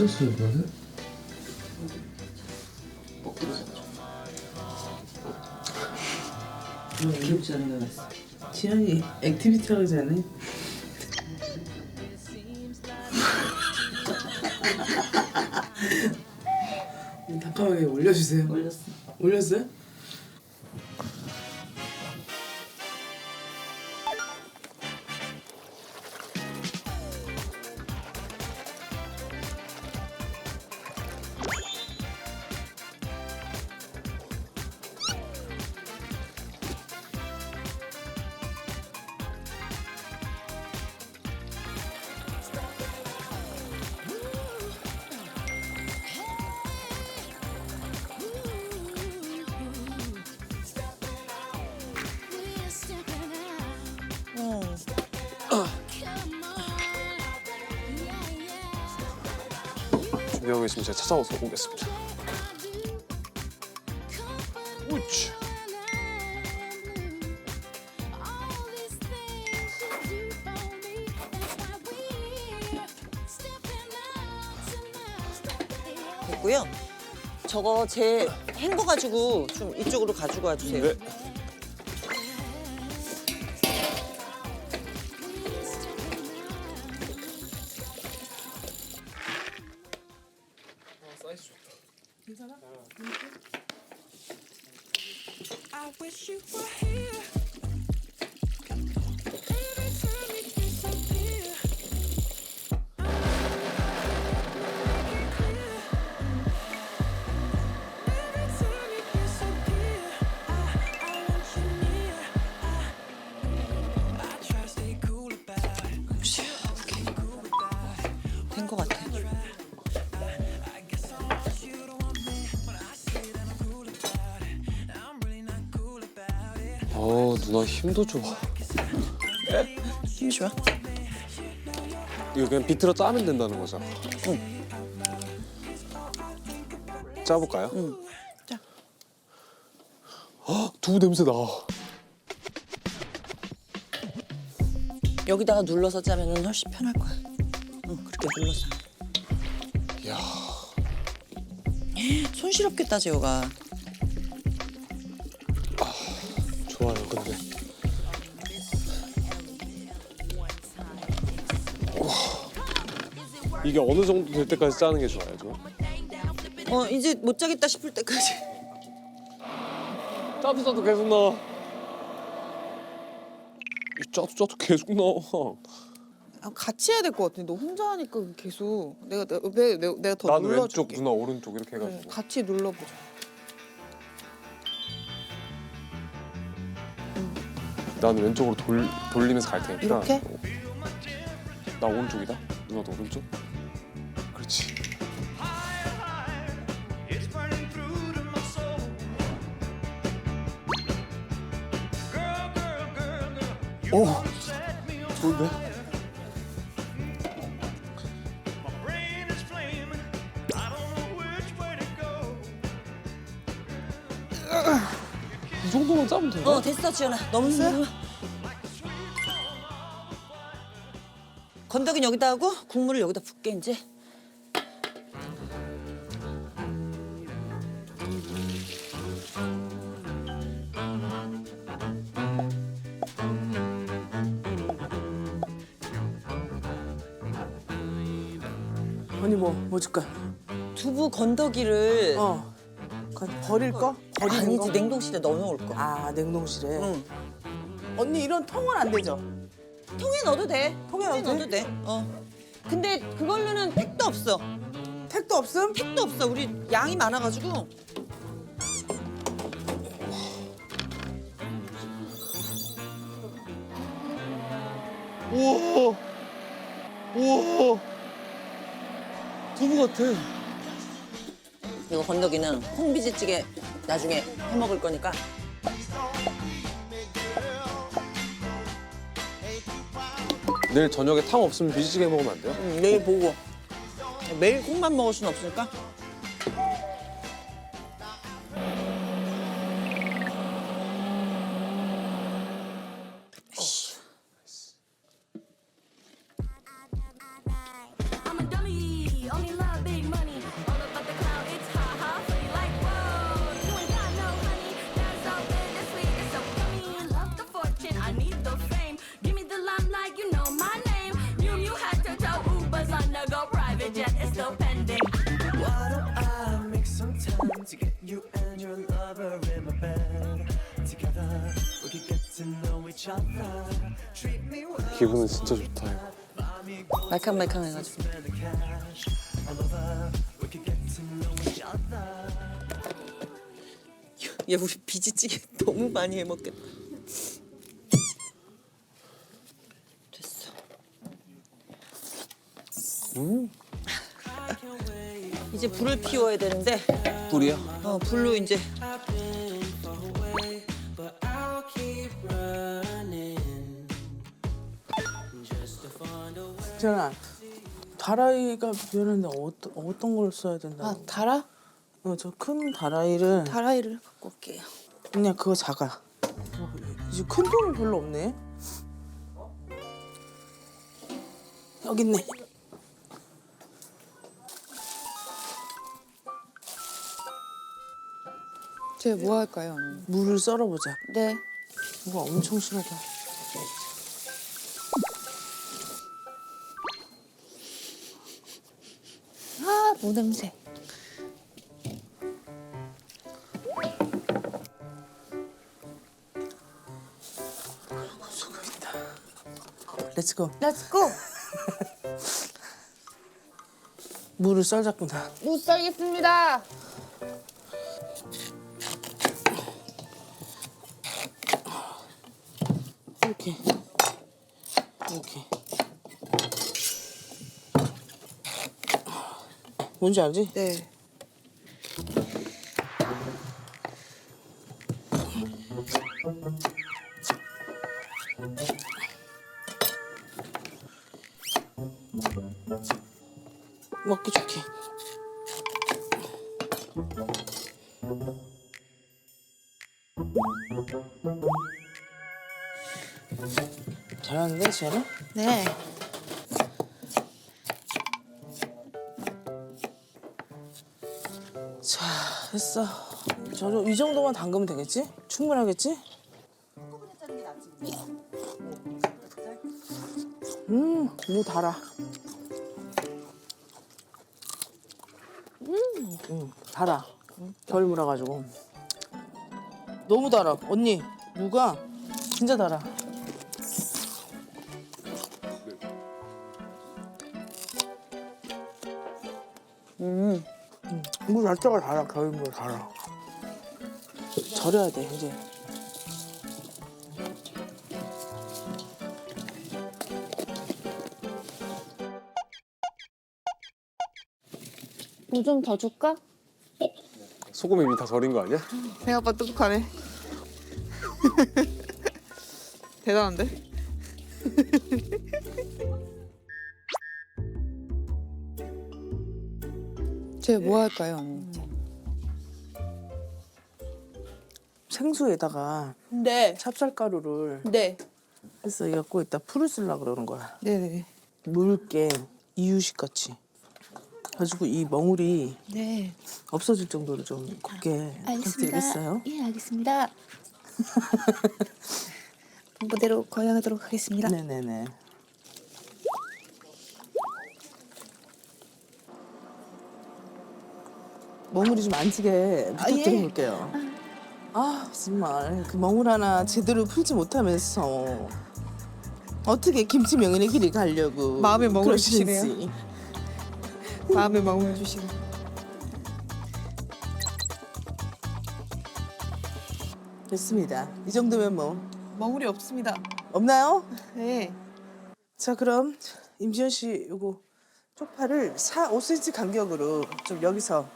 하셨어요, 그거는? 기억지 않은 거 같아. 지영이 액티비티 하기 전에 담담하게 올려주세요. 올렸어. 올렸어요? 준비하고 있으면 제가 찾아와서 오겠습니다. 우치. 됐고요. 저거 제 헹궈 가지고 좀 이쪽으로 가지고 와 주세요. 네. Wish you were here. 나 힘도 좋아. 힘이 좋아? 이거 그냥 비틀어 짜면 된다는 거죠? 응. 짜볼까요? 응. 짜. 헉, 두부 냄새 나. 여기다가 눌러서 짜면 훨씬 편할 거야. 응, 그렇게 눌러서. 이야. 손시렵겠다, 재호가. 이게 어느 정도 될 때까지 짜는 게 좋아요, 좀? 어, 이제 못 짜겠다 싶을 때까지. 짜도 짜도 계속 나와. 이 짜도 짜도 계속 나와. 아, 같이 해야 될 것 같아. 너 혼자 하니까 계속 내가 내가, 내가, 내가 더 난 왼쪽, 눌러줄게. 누나 오른쪽 이렇게 그래, 해가지고. 같이 눌러보자. 나는 왼쪽으로 돌, 돌리면서 갈 테니까. 이렇게? 나 오른쪽이다. 누나도 오른쪽. 오, 좋은데? 이 정도만 짜면 되나? 어, 됐어, 지연아. 너무 힘들어. 건더기는 여기다 하고 국물을 여기다 붓게 이제. 언니 뭐, 뭐 줄까? 두부 건더기를 어. 그건 버릴 거? 버리는 아니지 거? 냉동실에 넣어놓을 거. 아, 냉동실에. 응. 언니 이런 통은 안 되죠? 통에 넣어도 돼. 통에 통에 넣어도 넣어도 돼. 어. 근데 그걸로는 택도 없어. 택도 없음? 택도 없어. 우리 양이 많아가지고. 우와. 우와. 두부 같아. 이거 건더기는 콩비지찌개 나중에 해 먹을 거니까. 내일 저녁에 탕 없으면 비지찌개 먹으면 안 돼요? 응, 내일 보고. 매일 콩만 먹을 순 없으니까. Still pending. Why don't I make some time to get you and your lover in my bed? Together, we can get to know each other. Treat me well, 기분은 진짜 좋다. 이거. 말캉말캉해가지고. spend the cash. I love her, we can get to know each other. 얘 우리 비지찌개 너무 많이 해 먹겠다. 됐어. 이제 불을 피워야 되는데 뿔이야? 어, 불로 이제. 전아 다라이가 미안한데 어떤 어떤 걸 써야 된다고? 아 달아? 어, 저 큰 다라이를 다라이를 갖고 올게요. 그냥 그거 작아. 어, 이제 큰 통이 별로 없네. 여기 있네. 제가 뭐 할까요? 언니? 물을 썰어보자. 네. 이거 엄청 심하다. 아, 무 냄새. 렛츠고. 렛츠고. 물을 썰자꾸나. 무 썰겠습니다. 뭔지 알지? 네. 먹기 좋게. 잘하는데, 지연아? 네. 됐어. 저, 이 정도만 담그면 되겠지? 충분하겠지? 음, 무 달아. 음, 음, 달아. 겨울 물어가지고. 너무 달아. 언니, 무가 진짜 달아. 무 자체가 달아. 겨울 무 달아. 절여야 돼, 이제. 무좀더 줄까? 소금 이미 다 절인 거 아니야? 생각보다 똑똑하네. 대단한데? 제가 뭐 할까요, 언니? 생수에다가 네. 찹쌀가루를 네. 해서 이갖고 이따 풀을 쓰려고 그러는 거야. 네네. 묽게 이유식 같이. 가지고 이 멍울이 네. 없어질 정도로 좀 곱게 부탁드리겠어요. 예, 알겠습니다. 본부대로 거행하도록 하겠습니다. 네네네. 멍울이 좀안 찌게 부탁드려볼게요. 아 정말 그 멍울 하나 제대로 풀지 못하면서 어떻게 김치 명인의 길을 가려고 마음에 멍울을 그러시는지. 주시네요. 마음에 마음을 주시고. 됐습니다. 이 정도면 뭐 멍울이 없습니다. 없나요? 네. 자 그럼 임지현 씨 요거 쪽파를 4, 5cm 간격으로 좀 여기서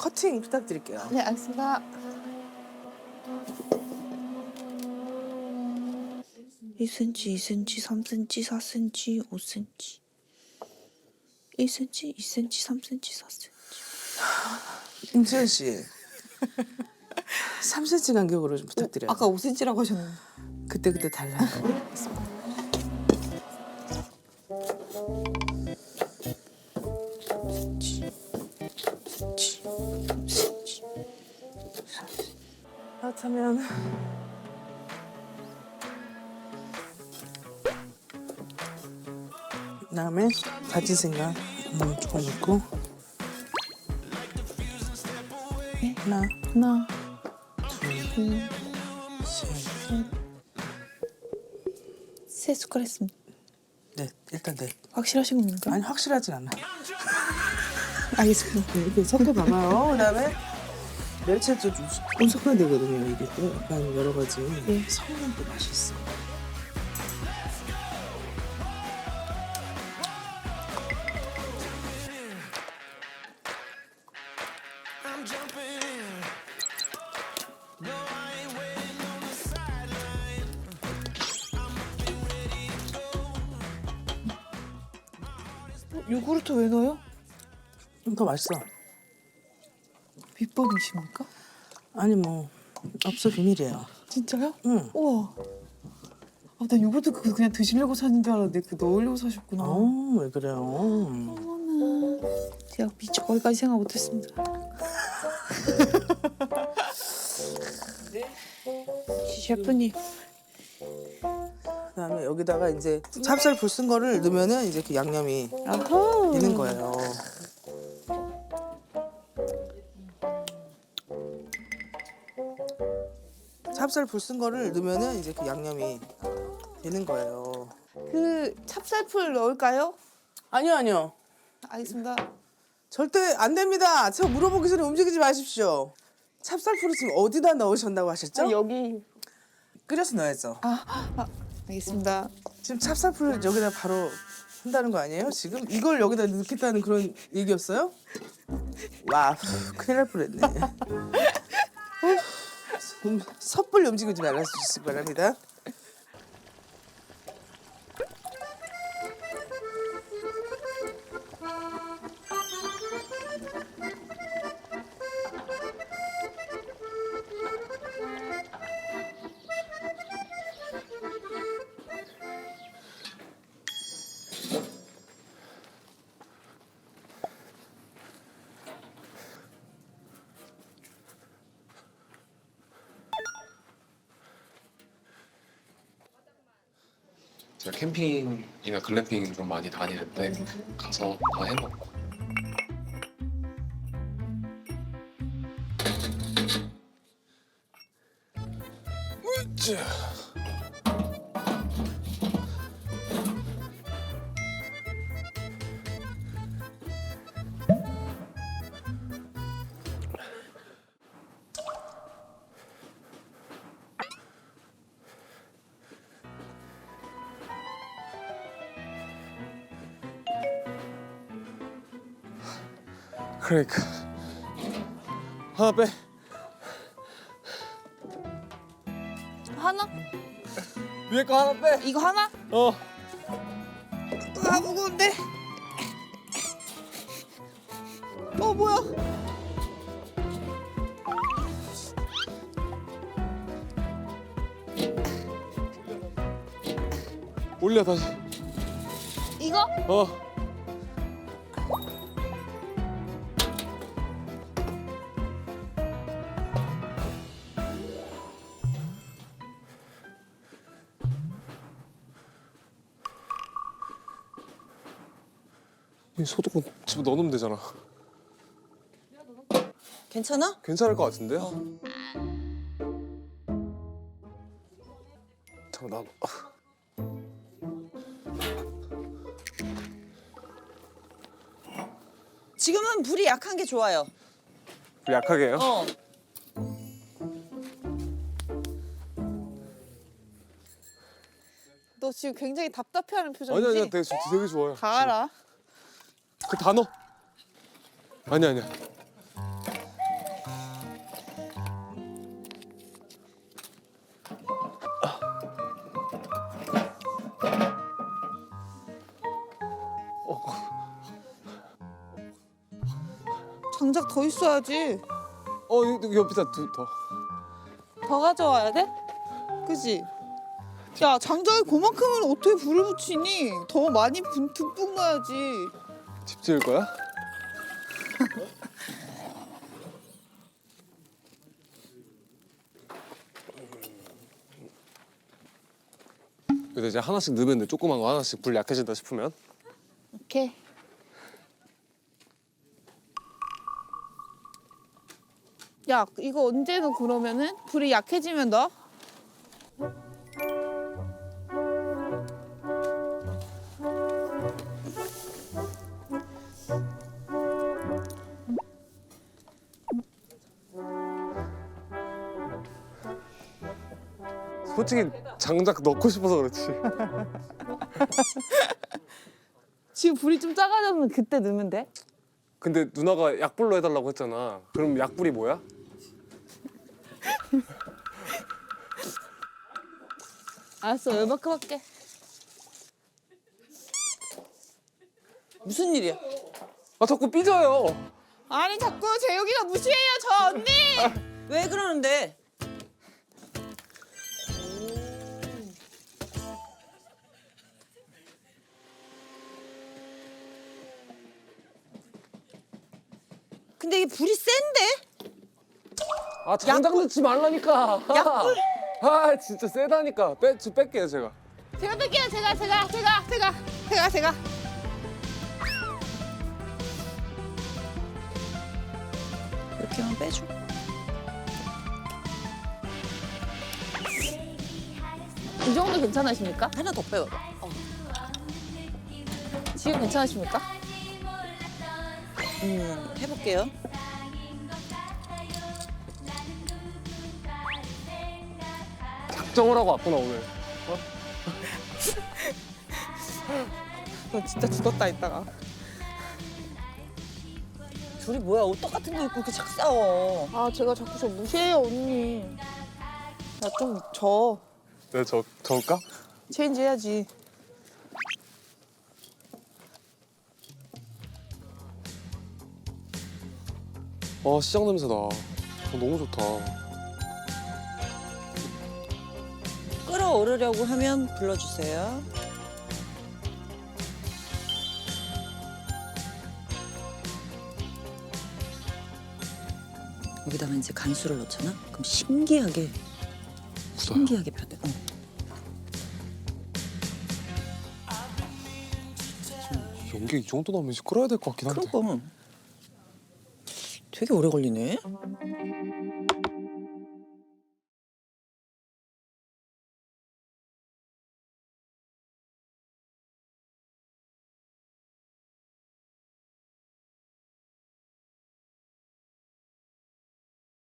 커팅 부탁드릴게요. 네, 알겠습니다. 일 cm, 2cm, 3cm, 4cm, 5cm. 1cm, 2cm, 3cm, 4cm. 임지현 씨 3cm 간격으로 좀 부탁드려요. 아까 5cm라고 하셨는데. 그때 그때 달라요. 그렇다면 그다음에 다진 생강 음, 조금 넣고. 하나, 하나, 둘, 셋. 세 숟갈 했습니다. 네, 일단 네. 확실하신 겁니까? 아니 확실하진 않아. 알겠습니다. 네, 이렇게 섞어봐봐요. 그다음에 멸치도 좀 섞어야 되거든요. 이게 또 약간 여러 가지 섞으면 또 맛있어. Sideline. 요구르트 왜 넣어요? 좀 더 맛있어. 비법이십니까? 아니 뭐 없어 비밀이에요. 진짜요? 응. 우와. 아, 나 요구르트 그거 그냥 드시려고 사는 줄 알았는데 그 넣으려고 사셨구나. 어 왜 그래요? 어머나. 제가 미처 거기까지 생각 못했습니다. 셰프님. 그다음에 여기다가 이제 찹쌀 불 쓴 거를 넣으면은 이제 그 양념이 아하. 되는 거예요. 찹쌀 불쓴 거를 넣으면은 이제 그 양념이 되는 거예요. 그 찹쌀풀 넣을까요? 아니요 아니요 알겠습니다. 절대 안 됩니다. 제가 물어보기 전에 움직이지 마십시오. 찹쌀풀을 지금 어디다 넣으셨다고 하셨죠? 아, 여기. 끓여서 넣어야죠. 아, 알겠습니다. 지금 찹쌀풀을 여기다 바로 한다는 거 아니에요? 지금 이걸 여기다 넣겠다는 그런 얘기였어요? 와 큰일 날 뻔했네. 음, 섣불리 움직이지 말아주시기 바랍니다. 제가 캠핑이나 글램핑 좀 많이 다니는데 가서 다 해먹고 그러니까 하나 빼 하나? 위에 거 하나 빼 이거 하나? 어. 아, 무거운데. 어, 뭐야? 올려 다시 이거? 어 소독은 집에 넣어놓으면 되잖아 괜찮아? 괜찮을 것 같은데 요? 잠깐 나 지금은 불이 약한 게 좋아요. 약하게 해요? 어. 너 지금 굉장히 답답해하는 표정이지? 아니 아니야 되게, 되게 좋아요 다 알아. 그 단어 아니 아니야 장작 더 있어야지. 어 여기 옆에다 두, 더 더 가져와야 돼? 그지? 야 장작이 그만큼은 어떻게 불을 붙이니? 더 많이 분- 듬뿍 넣어야지. 집 지을 거야? 이제 하나씩 넣으면 돼. 조그만 거 하나씩 불 약해진다 싶으면. 오케이. 야, 이거 언제는 그러면은 불이 약해지면 넣어? 솔직히 장작 넣고 싶어서 그렇지. 지금 불이 좀 작아졌으면 그때 넣으면 돼? 근데 누나가 약불로 해달라고 했잖아. 그럼 약불이 뭐야? 알았어 얼마큼 할게 무슨 일이야? 아 자꾸 삐져요. 아니 자꾸 재혁이가 무시해요 저 언니 왜 그러는데? 근데 이게 불이 센데? 아 장작 넣지 말라니까. 약불. 아 진짜 세다니까. 빼, 저 뺄게요 제가. 제가 뺄게요 제가 제가 제가 제가 제가 제가 이렇게만 빼줘. 이 정도 괜찮으십니까? 하나 더 빼요. 지금 괜찮으십니까? 음, 해볼게요. 작정을 하고 왔구나 오늘. 너 진짜 죽었다 이따가 둘이 뭐야 옷 똑같은 거 입고 이렇게 착 싸워. 아 제가 자꾸 저 무시해요 언니 나 좀저 네, 저 저을까? 체인지 해야지 아 시장 냄새나. 어, 너무 좋다. 끓어오르려고 하면 불러주세요. 여기다가 이제 간수를 넣잖아? 그럼 신기하게 신기하게 변해. 어. 연기 이 정도 나면 이제 끓어야 될 것 같긴 한데. 그럼 되게 오래 걸리네.